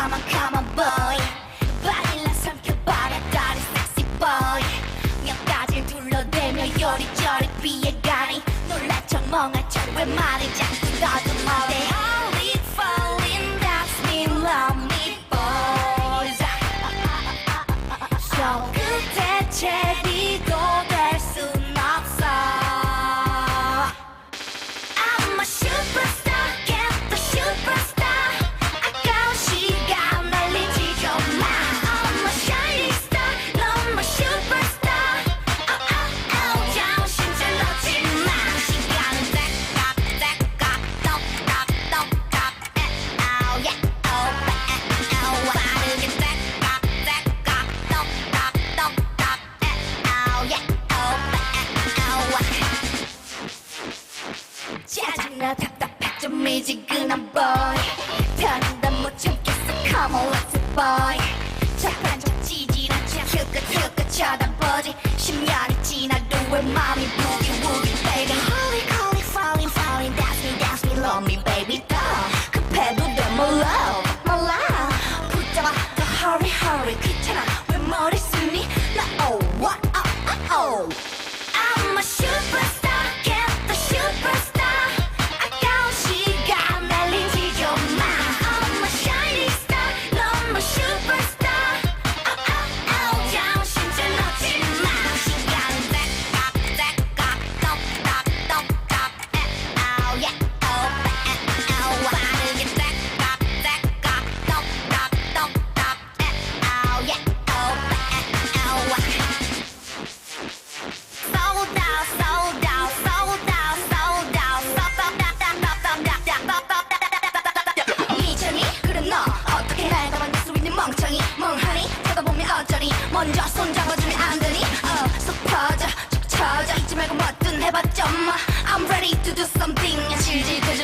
Come on come on boy. 바닐라 삼켜봐라 다리 sexy boy. 몇가지 둘러대며 요리저리 피해가니 놀란 척 멍한 척왜 말을 자꾸 더듬어 미지근한 boy 편한다 못 참겠어 come on let's boy 척 찌질한 척 힐끗 힐끗 쳐다보지 10년이 지나도 왜 맘이 부기 부기 baby Holy calling falling falling that's me that's me love me baby 더 급해도 돼 my love 붙잡아 더 hurry hurry 귀찮아 왜 머리 쓰니 나 oh what oh oh oh 먼저 손 잡아주면 안 되니? 어속 퍼져 쭉 쳐져. 잊지 말고 뭐든 해봤자 뭐 I'm ready to do something. 질질 끌지